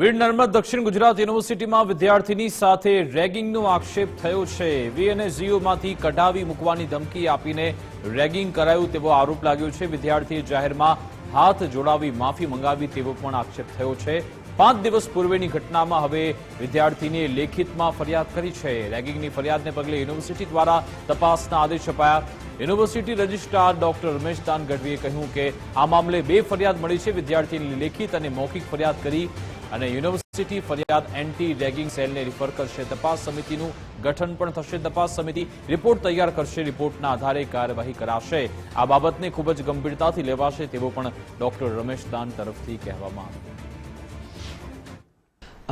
વીર નર્મદ દક્ષિણ ગુજરાત યુનિવર્સિટીમાં વિદ્યાર્થીની સાથે રેગિંગનો આક્ષેપ થયો છે. વીએનએસજીઓમાંથી કઢાવી મૂકવાની ધમકી આપીને રેગિંગ કરાયું તેવો આરોપ લાગ્યો છે. વિદ્યાર્થીએ જાહેરમાં હાથ જોડાવી માફી મંગાવી તેવો પણ આક્ષેપ થયો છે. પાંચ દિવસ પૂર્વેની ઘટનામાં હવે વિદ્યાર્થીને લેખિતમાં ફરિયાદ કરી છે. રેગિંગની ફરિયાદને પગલે યુનિવર્સિટી દ્વારા તપાસના આદેશ અપાયા. યુનિવર્સિટી રજિસ્ટ્રાર ડોક્ટર રમેશ દાન ગઢવીએ કહ્યું કે આ મામલે બે ફરિયાદ મળી છે. વિદ્યાર્થીની લેખિત અને મૌખિક ફરિયાદ કરી અને યુનિવર્સિટી ફરિયાદ એન્ટી રેગિંગ સેલને રિફર કરશે. તપાસ સમિતિનું ગઠન પણ થશે. તપાસ સમિતિ રિપોર્ટ તૈયાર કરશે. રિપોર્ટના આધારે કાર્યવાહી કરાશે. આ બાબતને ખૂબ જ ગંભીરતાથી લેવાશે તેવો પણ ડોક્ટર રમેશ દાન તરફથી કહેવામાં આવ્યું.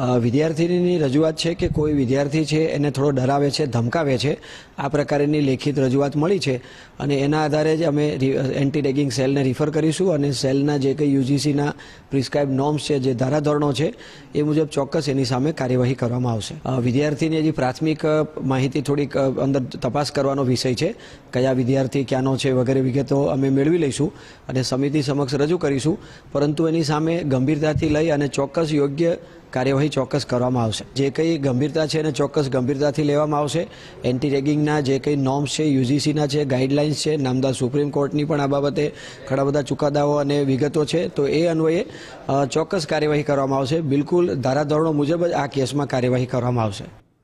વિદ્યાર્થીની રજૂઆત છે કે કોઈ વિદ્યાર્થી છે એને થોડો ડરાવે છે, ધમકાવે છે, આ પ્રકારની લેખિત રજૂઆત મળી છે અને એના આધારે જ અમે એન્ટી રેગિંગ સેલને રિફર કરીશું અને સેલના જે કંઈ યુજીસીના પ્રિસ્ક્રાઇબ નોર્મ્સ છે, જે ધારાધોરણો છે, એ મુજબ ચોક્કસ એની સામે કાર્યવાહી કરવામાં આવશે. વિદ્યાર્થીની હજી પ્રાથમિક માહિતી થોડીક અંદર તપાસ કરવાનો વિષય છે, કયા વિદ્યાર્થી ક્યાંનો છે વગેરે વિગતો અમે મેળવી લઈશું અને સમિતિ સમક્ષ રજૂ કરીશું, પરંતુ એની સામે ગંભીરતાથી લઈ અને ચોક્કસ યોગ્ય કાર્યવાહી ચોક્કસ કરવામાં આવશે. જે કંઈ ગંભીરતા છે એને ચોક્કસ ગંભીરતાથી લેવામાં આવશે. એન્ટી રેગિંગના જે કંઈ નોર્મ્સ છે, યુજીસીના છે ગાઈડલાઇન્સ છે, નામદાર સુપ્રીમ કોર્ટની પણ આ બાબતે ઘણા બધા ચુકાદાઓ અને વિગતો છે, તો એ અન્વયે ચોક્કસ કાર્યવાહી કરવામાં આવશે. બિલકુલ ધારાધોરણો મુજબ જ આ કેસમાં કાર્યવાહી કરવામાં આવશે.